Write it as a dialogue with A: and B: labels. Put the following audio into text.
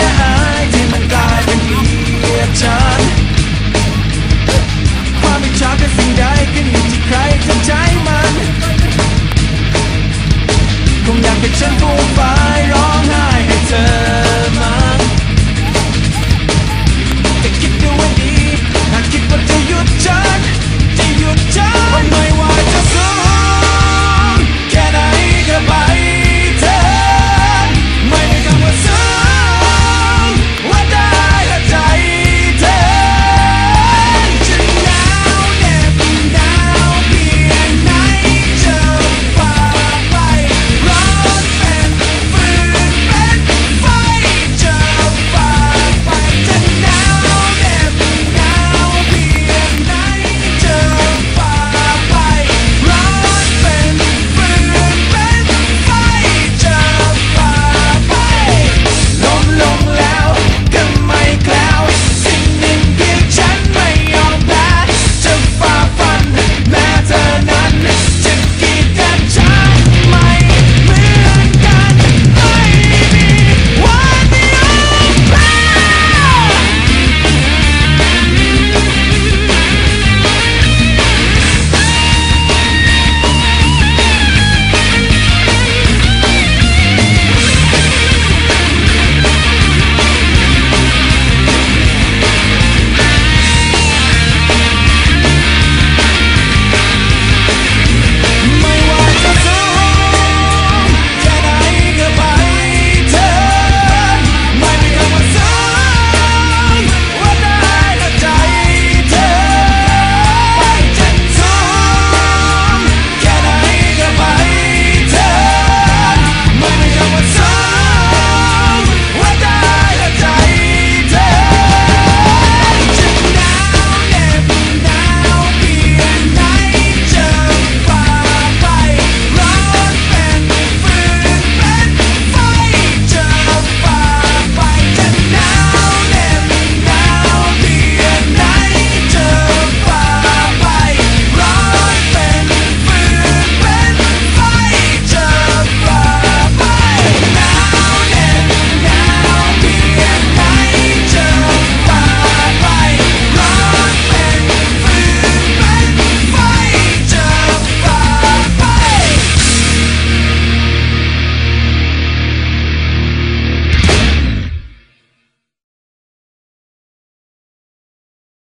A: น่าอายที่มันกลายเป็นเกียดฉันความอิจฉาเป็นสิ่งใดขึ้นอยู่ที่ใครทำใจ